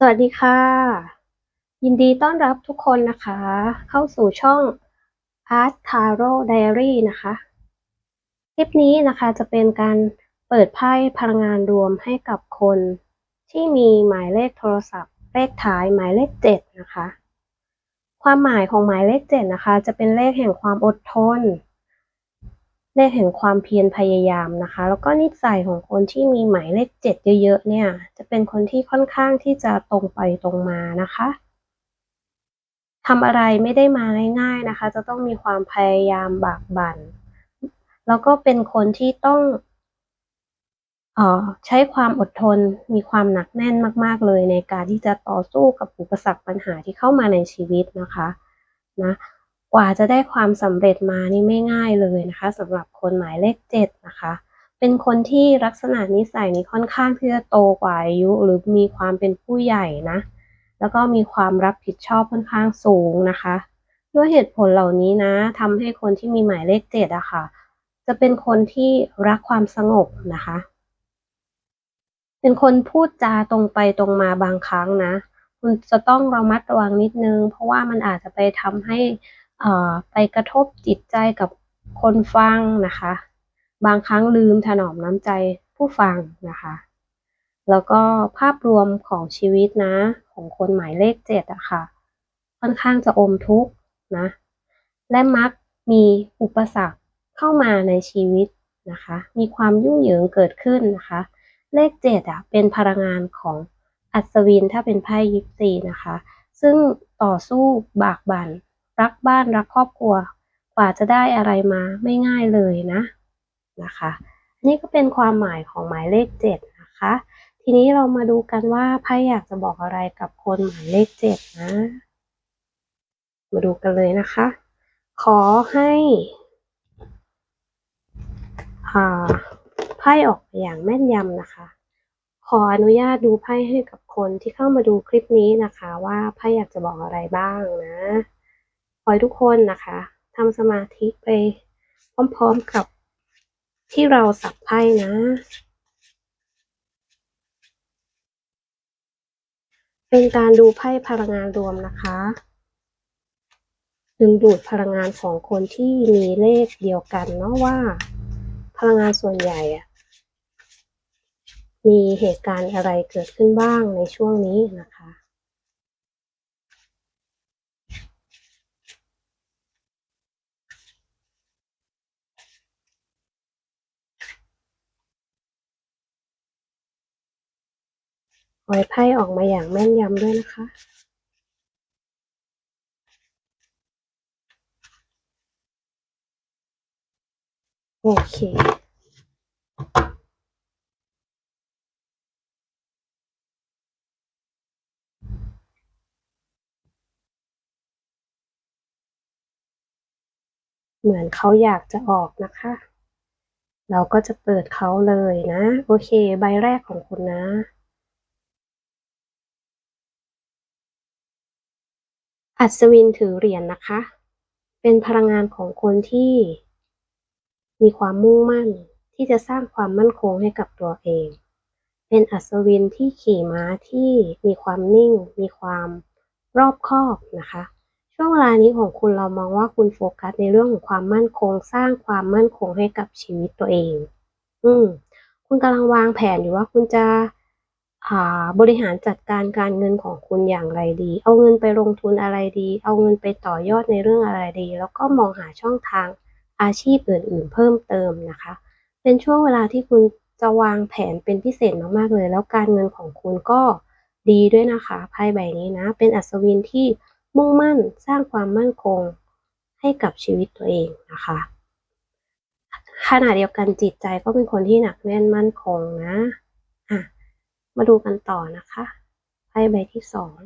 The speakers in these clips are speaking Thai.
สวัสดีค่ะ ยินดีต้อนรับทุกคนนะคะ เข้าสู่ช่อง Art Tarot Diary นะคะ คลิปนี้นะคะจะเป็นการเปิดไพ่พลังงานรวมให้กับคนที่มีหมายเลขโทรศัพท์ เลขท้ายหมายเลขเจ็ดนะคะ ความหมายของหมายเลขเจ็ดนะคะ จะเป็นเลขแห่งความอดทน เลขแห่งความเพียรพยายามนะคะ แล้วก็นิสัยของคนที่มีหมายเลขเจ็ดเยอะๆเนี่ย จะเป็นคนที่ค่อนข้างที่จะตรงไปตรงมานะคะทำอะไรไม่ได้มาง่ายๆนะคะ จะต้องมีความพยายามบากบั่น แล้วก็เป็นคนที่ต้องออใช้ความอดทนมีความหนักแน่นมากๆเลยในการที่จะต่อสู้กับอุปสรรคปัญหาที่เข้ามาในชีวิตนะคะนะ กว่าจะได้ความสำเร็จมานี่ไม่ง่ายเลยนะคะสำหรับคนหมายเลขเจ็ดนะคะ เป็นคนที่ลักษณะนิสัยนี้ค่อนข้างที่จะโตกว่าอายุ หรือมีความเป็นผู้ใหญ่นะ แล้วก็มีความรับผิดชอบค่อนข้างสูงนะคะ ด้วยเหตุผลเหล่านี้นะทำให้คนที่มีหมายเลขเจ็ดอะค่ะ จะเป็นคนที่รักความสงบนะคะ เป็นคนพูดจาตรงไปตรงมาบางครั้งนะ คุณจะต้องระมัดระวังนิดนึง เพราะว่ามันอาจจะไปทำให้ ไปกระทบจิตใจกับคนฟังนะคะ บางครั้งลืมถนอมน้ำใจผู้ฟังนะคะ แล้วก็ภาพรวมของชีวิตนะ ของคนหมายเลขเจ็ดอะค่ะ ค่อนข้างจะอมทุกข์นะ และมักมีอุปสรรคเข้ามาในชีวิตนะคะ มีความยุ่งเหยิงเกิดขึ้นนะคะ เลขเจ็ดอะเป็นพลังงานของอัศวินถ้าเป็นไพ่ยิปซีนะคะ ซึ่งต่อสู้บากบัน่น รักบ้านรักครอบครัว กว่าจะได้อะไรมาไม่ง่ายเลยนะนะคะนี่ก็เป็นความหมายของหมายเลขเจ็ดนะคะ ทีนี้เรามาดูกันว่าไพ่อยากจะบอกอะไรกับคนหมายเลขเจ็ดนะ มาดูกันเลยนะคะ ขอให้ไพ่ออกอย่างแม่นยำนะคะ ขออนุญาตดูไพ่ให้กับคนที่เข้ามาดูคลิปนี้นะคะ ว่าไพ่อยากจะบอกอะไรบ้างนะ ขอให้ทุกคนนะคะทำสมาธิไปพร้อมๆกับที่เราสับไพ่นะ เป็นการดูไพ่พลังงานรวมนะคะดึงดูดพลังงานของคนที่มีเลขเดียวกันเนาะว่า พลังงานส่วนใหญ่อะมีเหตุการณ์อะไรเกิดขึ้นบ้างในช่วงนี้นะคะ ขอให้ไพ่ออกมาอย่างแม่นยำด้วยนะคะ โอเค เหมือนเขาอยากจะออกนะคะ เราก็จะเปิดเขาเลยนะ โอเค ใบแรกของคุณนะ อัศวินถือเหรียญนนะคะ เป็นพลังงานของคนที่มีความมุ่งมั่นที่จะสร้างความมั่นคงให้กับตัวเอง เป็นอัศวินที่ขี่ม้าที่มีความนิ่ง มีความรอบคอบนะคะ ช่วงเวลานี้ของคุณเรามองว่าคุณโฟกัสในเรื่องของความมั่นคง สร้างความมั่นคงให้กับชีวิตตัวเอง อืมคุณกำลังวางแผนอยู่ว่าคุณจะ บริหารจัดการการเงินของคุณอย่างไรดี เอาเงินไปลงทุนอะไรดี เอาเงินไปต่อยอดในเรื่องอะไรดี แล้วก็มองหาช่องทางอาชีพอื่นๆ เพิ่มเติมนะคะ เป็นช่วงเวลาที่คุณจะวางแผนเป็นพิเศษมากๆเลย แล้วการเงินของคุณก็ดีด้วยนะคะไพ่ใบนี้นะ เป็นอัศวินที่มุ่งมั่นสร้างความมั่นคงให้กับชีวิตตัวเองนะคะขณะเดียวกันจิตใจก็เป็นคนที่หนักแน่นมั่นคงนะอะ มาดูกันต่อนะคะไพ่ใบที่สอง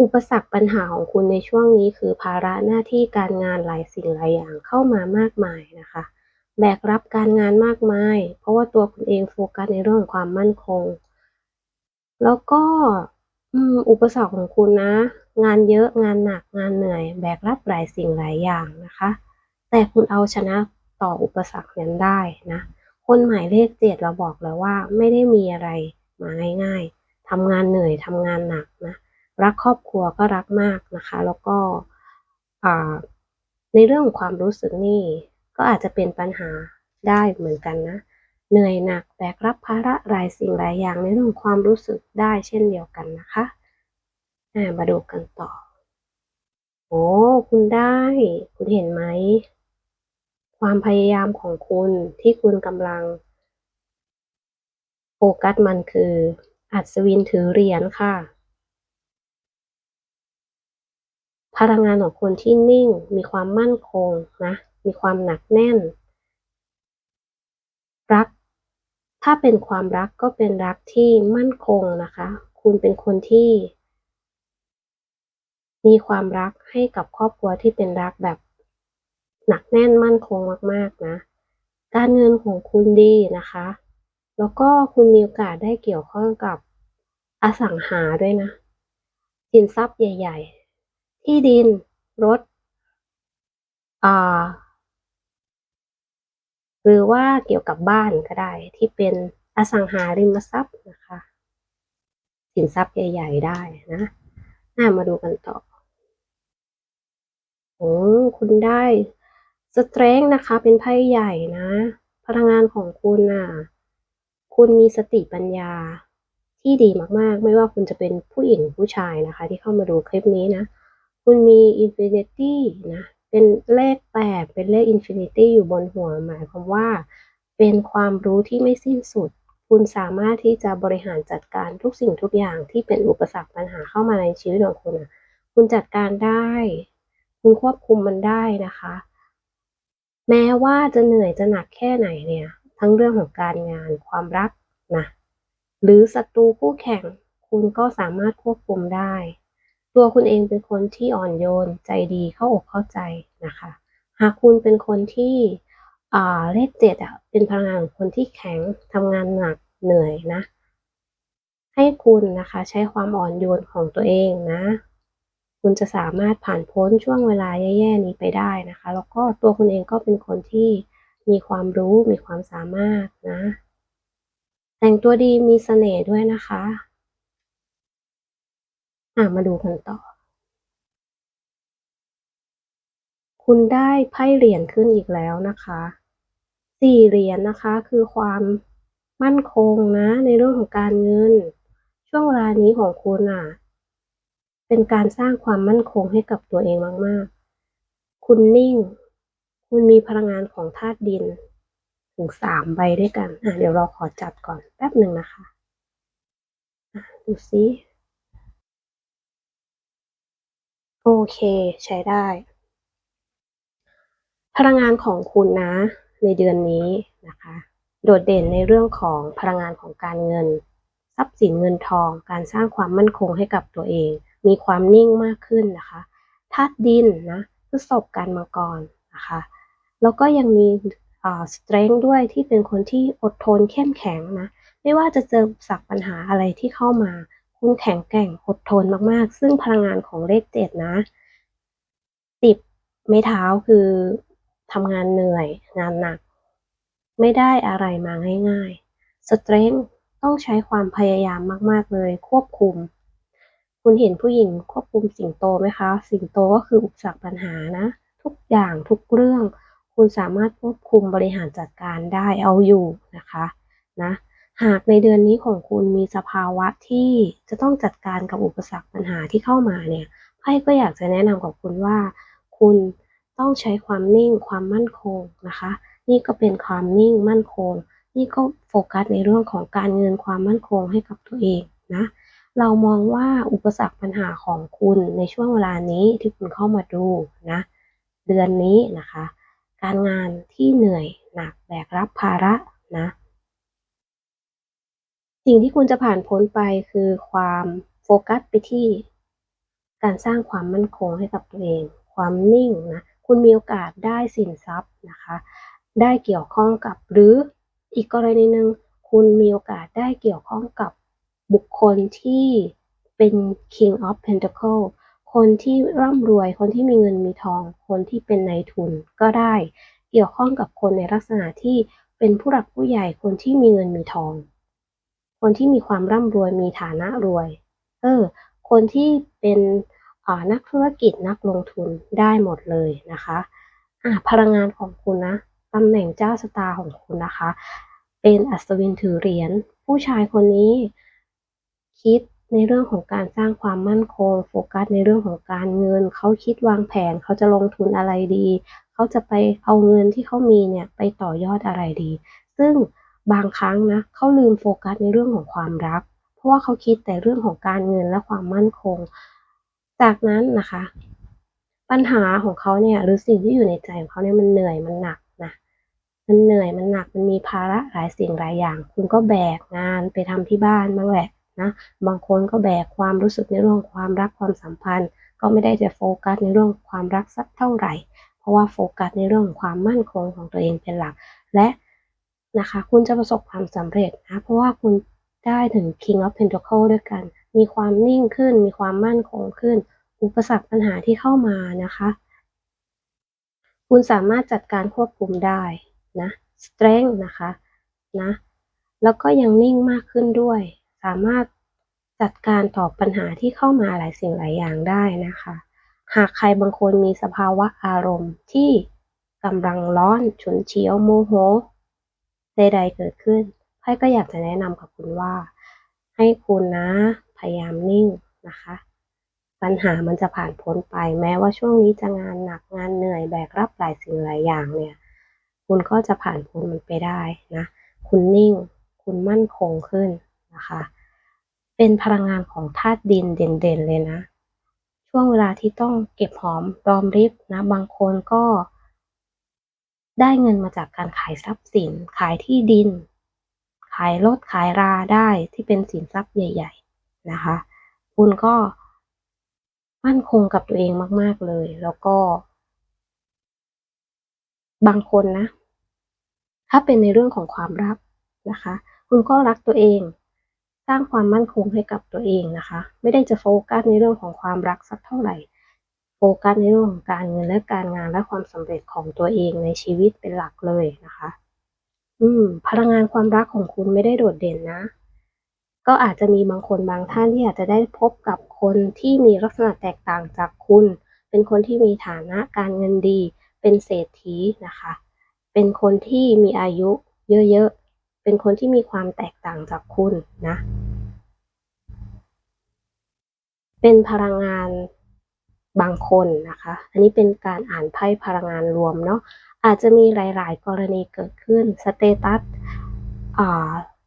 อุปสรรคปัญหาของคุณในช่วงนี้คือภาระหน้าที่การงานหลายสิ่งหลายอย่างเข้ามามากมายนะคะ แบกรับการงานมากมาย เพราะว่าตัวคุณเองโฟกัสในเรื่องของความมั่นคง แล้วก็อุปสรรคของคุณนะ งานเยอะงานหนักงานเหนื่อย แบกรับหลายสิ่งหลายอย่างนะคะ แต่คุณเอาชนะต่ออุปสรรคนั้นได้นะ คนหมายเลขเจ็ดเราบอกแล้วว่าไม่ได้มีอะไรมาง่ายๆทำงานเหนื่อยทำงานหนักนะรักครอบครัวก็รักมากนะคะ แล้วก็ในเรื่องของความรู้สึกนี่ก็อาจจะเป็นปัญหาได้เหมือนกันนะ เหนื่อยหนักแบกรับภาระหลายสิ่งหลายอย่างในเรื่องความรู้สึกได้เช่นเดียวกันนะคะมาดูกันต่อ โอ้ คุณได้ คุณเห็นไหม ความพยายามของคุณที่คุณกำลัง โฟกัสมันคือ อัศวินถือเหรียญค่ะ พลังงานของคนที่นิ่งมีความมั่นคงนะ มีความหนักแน่น รัก ถ้าเป็นความรักก็เป็นรักที่มั่นคงนะคะ คุณเป็นคนที่ มีความรักให้กับครอบครัวที่เป็นรักแบบ หนักแน่นมั่นคงมากๆนะ การเงินของคุณดีนะคะ แล้วก็คุณมีโอกาสได้เกี่ยวข้องกับอสังหาด้วยนะ สินทรัพย์ใหญ่ ๆ ที่ดิน รถอ่าหรือว่าเกี่ยวกับบ้านก็ได้ ที่เป็นอสังหาริมทรัพย์นะคะ สินทรัพย์ใหญ่ ๆ ได้นะน่ามาดูกันต่อโอ้คุณได้ สเตรนนะคะเป็นไพ่ใหญ่นะ พลังงานของคุณน่ะ คุณมีสติปัญญาที่ดีมากๆ ไม่ว่าคุณจะเป็นผู้หญิงผู้ชายนะคะ ที่เข้ามาดูคลิปนี้นะ คุณมีอินฟินิตี้นะ เป็นเลขแปดเป็นเลขอินฟินิตี้อยู่บนหัวหมายความว่า เป็นความรู้ที่ไม่สิ้นสุด คุณสามารถที่จะบริหารจัดการทุกสิ่งทุกอย่างที่เป็นอุปสรรคปัญหาเข้ามาในชีวิตของคุณนะคุณจัดการได้ คุณควบคุมมันได้นะคะ แม้ว่าจะเหนื่อยจะหนักแค่ไหนเนี่ย ทั้งเรื่องของการงานความรักนะหรือศัตรูคู่แข่งคุณก็สามารถควบคุมได้ ตัวคุณเองเป็นคนที่อ่อนโยนใจดีเข้าอกเข้าใจนะคะ หากคุณเป็นคนที่เลขเจ็ดอะเป็นพลังงานของคนที่แข็งทำงานหนักเหนื่อยนะ ให้คุณนะคะใช้ความอ่อนโยนของตัวเองนะ คุณจะสามารถผ่านพ้นช่วงเวลาแย่ๆนี้ไปได้นะคะ แล้วก็ตัวคุณเองก็เป็นคนที่มีความรู้มีความสามารถนะ แต่งตัวดีมีเสน่ห์ด้วยนะคะอะมาดูกันต่อ คุณได้ไพ่เหรียญขึ้นอีกแล้วนะคะสี่เหรียญนนะคะคือความมั่นคงนะในเรื่องของการเงิน ช่วงเวลานี้ของคุณอะ เป็นการสร้างความมั่นคงให้กับตัวเองมากๆ คุณนิ่ง คุณมีพลังงานของธาตุดิน ถึงสามใบด้วยกัน อะ เดี๋ยวเราขอจัดก่อนแป๊บหนึ่งนะคะะดูซิโอเค ใช้ได้ พลังงานของคุณนะ ในเดือนนี้นะคะ โดดเด่นในเรื่องของพลังงานของการเงิน ทรัพย์สินเงินทอง การสร้างความมั่นคงให้กับตัวเอง มีความนิ่งมากขึ้นนะคะธาตุดินนะพฤษภการมังกรนะคะแล้วก็ยังมีสเตรน g ์ด้วยที่เป็นคนที่อดทนเข้มแข็งนะไม่ว่าจะเจอสักปัญหาอะไรที่เข้ามา คุณแข็งแกร่งอดทนมากๆ ซึ่งพลังงานของเลขเจ็ดนะติบไม่เท้าคือทำงานเหนื่อย งานหนัก ไม่ได้อะไรมาง่ายๆสเตรน g ์ต้องใช้ความพยายามมากๆเลยควบคุม คุณเห็นผู้หญิงควบคุมสิงโตไหมคะ สิงโตก็คืออุปสรรคปัญหานะ ทุกอย่างทุกเรื่อง คุณสามารถควบคุมบริหารจัดการได้เอาอยู่นะคะนะหากในเดือนนี้ของคุณมีสภาวะที่จะต้องจัดการกับอุปสรรคปัญหาที่เข้ามาเนี่ยไพ่ก็อยากจะแนะนำกับคุณว่า คุณต้องใช้ความนิ่งความมั่นคงนะคะ นี่ก็เป็นความนิ่งมั่นคง นี่ก็โฟกัสในเรื่องของการเงินความมั่นคงให้กับตัวเองนะ เรามองว่าอุปสรรคปัญหาของคุณในช่วงเวลานี้ที่คุณเข้ามาดูนะเดือนนี้นะคะ การงานที่เหนื่อยหนักแบกรับภาระนะ สิ่งที่คุณจะผ่านพ้นไปคือความโฟกัสไปที่ การสร้างความมั่นคงให้กับตัวเอง ความนิ่งนะคุณมีโอกาสได้สินทรัพย์นะคะ ได้เกี่ยวข้องกับหรืออีกกรณีหนึ่งคุณมีโอกาสได้เกี่ยวข้องกับ บุคคลที่เป็น King of Pentacle คนที่ร่ำรวย คนที่มีเงินมีทอง คนที่เป็นนายทุนก็ได้ เกี่ยวข้องกับคนในลักษณะที่เป็นผู้หลักผู้ใหญ่ คนที่มีเงินมีทอง คนที่มีความร่ำรวย มีฐานะรวย เออ คนที่เป็นนักธุรกิจ นักลงทุนได้หมดเลยนะคะอ่าพลังงานของคุณนะตำแหน่งเจ้าสตาร์ของคุณนะคะ เป็นอัศวินถือเหรียญ ผู้ชายคนนี้ คิดในเรื่องของการสร้างความมั่นคง โฟกัสในเรื่องของการเงิน เขาคิดวางแผนเขาจะลงทุนอะไรดี เขาจะไปเอาเงินที่เขามีเนี่ยไปต่อยอดอะไรดี ซึ่งบางครั้งนะเขาลืมโฟกัสในเรื่องของความรัก เพราะว่าเขาคิดแต่เรื่องของการเงินและความมั่นคง จากนั้นนะคะ ปัญหาของเขาเนี่ยหรือสิ่งที่อยู่ในใจของเขาเนี่ยมันเหนื่อยมันหนักนะมันเหนื่อยมันหนักมันมีภาระหลายสิ่งหลายอย่าง คุณก็แบกงานไปทำที่บ้านบ้างแหละ นะบางคนก็แบกความรู้สึกในเรื่องความรักความสัมพันธ์ ก็ไม่ได้จะโฟกัสในเรื่องความรักสักเท่าไหร่ เพราะว่าโฟกัสในเรื่องความมั่นคงของตัวเองเป็นหลัก และนะคะ คุณจะประสบความสำเร็จนะเพราะว่าคุณได้ถึง King of Pentacle ด้วยกัน มีความนิ่งขึ้น มีความมั่นคงขึ้น อุปสรรคปัญหาที่เข้ามานะคะ คุณสามารถจัดการควบคุมได้นะ strength นะคะนะแล้วก็ยังนิ่งมากขึ้นด้วย สามารถจัดการตอบปัญหาที่เข้ามาหลายสิ่งหลายอย่างได้นะคะ หากใครบางคนมีสภาวะอารมณ์ที่กำลังร้อนฉุนเฉียวโมโหใดๆเกิดขึ้นไพ่ก็อยากจะแนะนำกับคุณว่า ให้คุณนะพยายามนิ่งนะคะ ปัญหามันจะผ่านพ้นไปแม้ว่าช่วงนี้จะงานหนักงานเหนื่อยแบกรับหลายสิ่งหลายอย่างเนี่ย คุณก็จะผ่านพ้นมันไปได้นะ คุณนิ่ง คุณมั่นคงขึ้น นะคะ เป็นพลังงานของธาตุดินเด่นๆเลยนะ ช่วงเวลาที่ต้องเก็บหอมรอมริบนะ บางคนก็ ได้เงินมาจากการขายทรัพย์สิน ขายที่ดิน ขายรถขายราได้ที่เป็นสินทรัพย์ใหญ่ ๆนะคะ คุณก็มั่นคงกับตัวเองมาก ๆเลย แล้วก็ บางคนนะ ถ้าเป็นในเรื่องของความรักนะคะ คุณก็รักตัวเอง ร้างความมั่นคงให้กับตัวเองนะคะ ไม่ได้จะโฟกัสในเรื่องของความรักสักเท่าไหร่ โฟกัสในเรื่องของการเงินและการงานและความสำเร็จของตัวเองในชีวิตเป็นหลักเลยนะคะ อืม พลังงานความรักของคุณไม่ได้โดดเด่นนะ ก็อาจจะมีบางคนบางท่านที่อาจจะได้พบกับคนที่มีลักษณะแตกต่างจากคุณ เป็นคนที่มีฐานะการเงินดี เป็นเศรษฐีนะคะ เป็นคนที่มีอายุเยอะ เป็นคนที่มีความแตกต่างจากคุณนะ เป็นพลังงานบางคนนะคะ อันนี้เป็นการอ่านไพ่พลังงานรวมเนาะ อาจจะมีหลาย ๆ กรณีเกิดขึ้น สเตตัส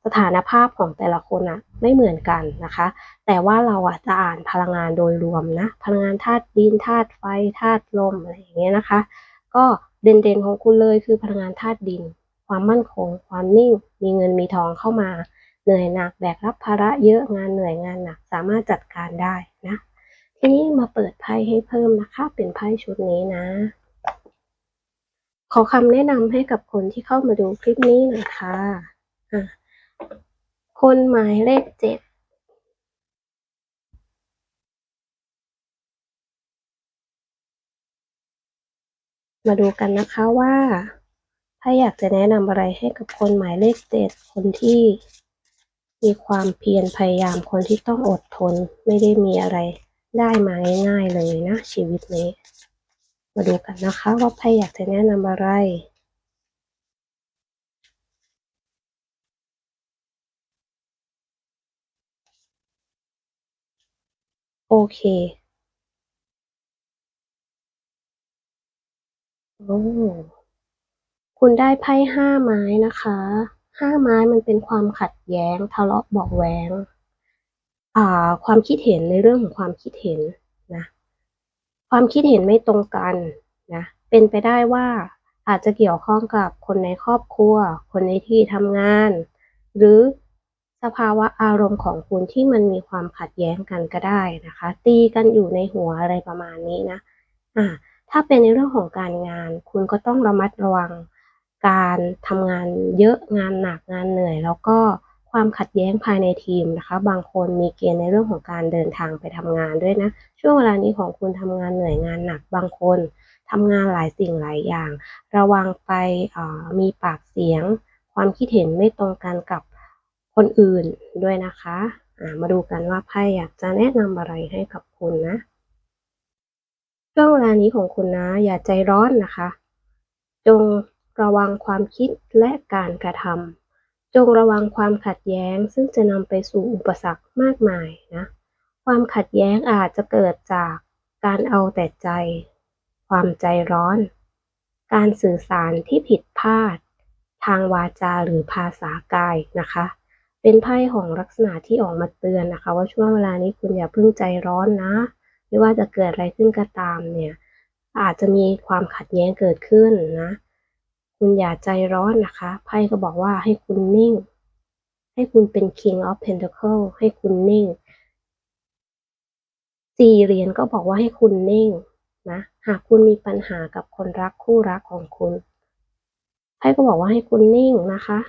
สถานภาพของแต่ละคนอะไม่เหมือนกันนะคะ แต่ว่าเราอะจะอ่านพลังงานโดยรวมนะ พลังงานธาตุดินธาตุไฟธาตุลมอะไรอย่างเงี้ยนะคะ ก็เด่นๆของคุณเลยคือพลังงานธาตุดิน ความมั่นคง ความนิ่ง มีเงินมีทองเข้ามา เหนื่อยหนักแบกรับภาระเยอะงานเหนื่อยงานหนักสามารถจัดการได้นะ ทีนี้มาเปิดไพ่ให้เพิ่มนะคะ เป็นไพ่ชุดนี้นะ ขอคำแนะนำให้กับคนที่เข้ามาดูคลิปนี้หน่อยค่ะะคนหมายเลขเจ็ดมาดูกันนะคะว่า ถ้าอยากจะแนะนำอะไรให้กับคนหมายเลขเจ็ดคนที่มีความเพียรพยายามคนที่ต้องอดทนไม่ได้มีอะไรได้มาง่ายๆเลยนะ ชีวิตนี้ มาดูกันนะคะว่าใครอยากจะแนะนำอะไรโอเคโอ้ คุณได้ไพ่ห้าไม้นะคะ ห้าไม้มันเป็นความขัดแย้งทะเลาะเบาแหวงอ่า ความคิดเห็นในเรื่องของความคิดเห็นนะ ความคิดเห็นไม่ตรงกันนะ เป็นไปได้ว่าอาจจะเกี่ยวข้องกับคนในครอบครัว คนในที่ทำงาน หรือสภาวะอารมณ์ของคุณที่มันมีความขัดแย้งกันก็ได้นะคะ ตีกันอยู่ในหัวอะไรประมาณนี้นะ อ่า ถ้าเป็นในเรื่องของการงาน คุณก็ต้องระมัดระวัง การทำงานเยอะงานหนักงานเหนื่อย แล้วก็ความขัดแย้งภายในทีมนะคะ บางคนมีเกณฑ์ในเรื่องของการเดินทางไปทำงานด้วยนะ ช่วงเวลานี้ของคุณทำงานเหนื่อยงานหนักบางคนทำงานหลายสิ่งหลายอย่าง ระวังไปมีปากเสียง ความคิดเห็นไม่ตรงกันกับคนอื่นด้วยนะคะมาดูกันว่าไพ่อยากจะแนะนำอะไรให้กับคุณนะช่วงเวลานี้ของคุณนะ อย่าใจร้อนนะคะ จง ระวังความคิดและการกระทำจงระวังความขัดแย้งซึ่งจะนำไปสู่อุปสรรคมากมายนะ ความขัดแย้งอาจจะเกิดจากการเอาแต่ใจ ความใจร้อน การสื่อสารที่ผิดพลาด ทางวาจาหรือภาษากายนะคะ เป็นไพ่ของลักษณะที่ออกมาเตือนนะคะ ว่าช่วงเวลานี้คุณอย่าเพิ่งใจร้อนนะ ไม่ว่าจะเกิดอะไรขึ้นก็ตามเนี่ยอาจจะมีความขัดแย้งเกิดขึ้นนะ คุณอย่าใจร้อนนะคะ ไพ่ก็บอกว่าให้คุณนิ่ง ให้คุณเป็น King of Pentacle ให้คุณนิ่ง สี่เหรียญก็บอกว่าให้คุณนิ่งนะ หากคุณมีปัญหากับคนรักคู่รักของคุณ ไพ่ก็บอกว่าให้คุณนิ่งนะคะ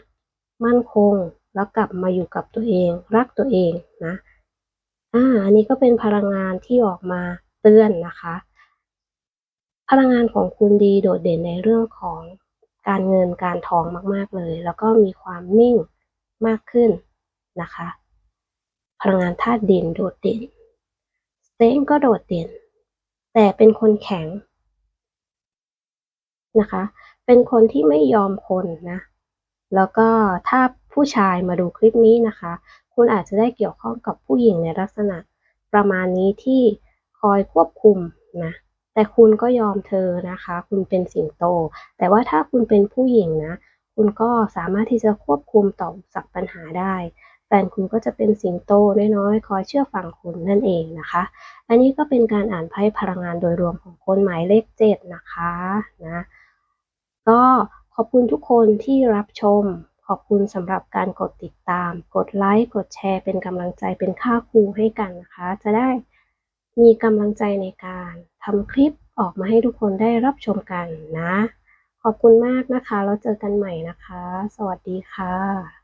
มั่นคงแล้วกลับมาอยู่กับตัวเอง รักตัวเองนะ อ่า อันนี้ก็เป็นพลังงานที่ออกมาเตือนนะคะ พลังงานของคุณดีโดดเด่นในเรื่องของ การเงินการทองมากๆเลย แล้วก็มีความนิ่งมากขึ้นนะคะ พลังงานธาตุดินโดดเด่นสเต็งก็โดดเด่น แต่เป็นคนแข็งนะคะ เป็นคนที่ไม่ยอมคนนะแล้วก็ถ้าผู้ชายมาดูคลิปนี้นะคะ คุณอาจจะได้เกี่ยวข้องกับผู้หญิงในลักษณะประมาณนี้ที่คอยควบคุมนะ แต่คุณก็ยอมเธอนะคะ คุณเป็นสิงโต แต่ว่าถ้าคุณเป็นผู้หญิงนะ คุณก็สามารถที่จะควบคุมต่อสักปัญหาได้แฟนคุณก็จะเป็นสิงโตน้อยๆ คอยเชื่อฟังคุณนั่นเองนะคะ อันนี้ก็เป็นการอ่านไพ่พลังงานโดยรวมของคนหมายเลขเจ็ดนะคะนะก็ขอบคุณทุกคนที่รับชม ขอบคุณสำหรับการกดติดตาม กดไลค์ กดแชร์ เป็นกำลังใจเป็นค่าครูให้กันนะคะ จะได้ มีกำลังใจในการทำคลิปออกมาให้ทุกคนได้รับชมกันนะ ขอบคุณมากนะคะ แล้วเจอกันใหม่นะคะ สวัสดีค่ะ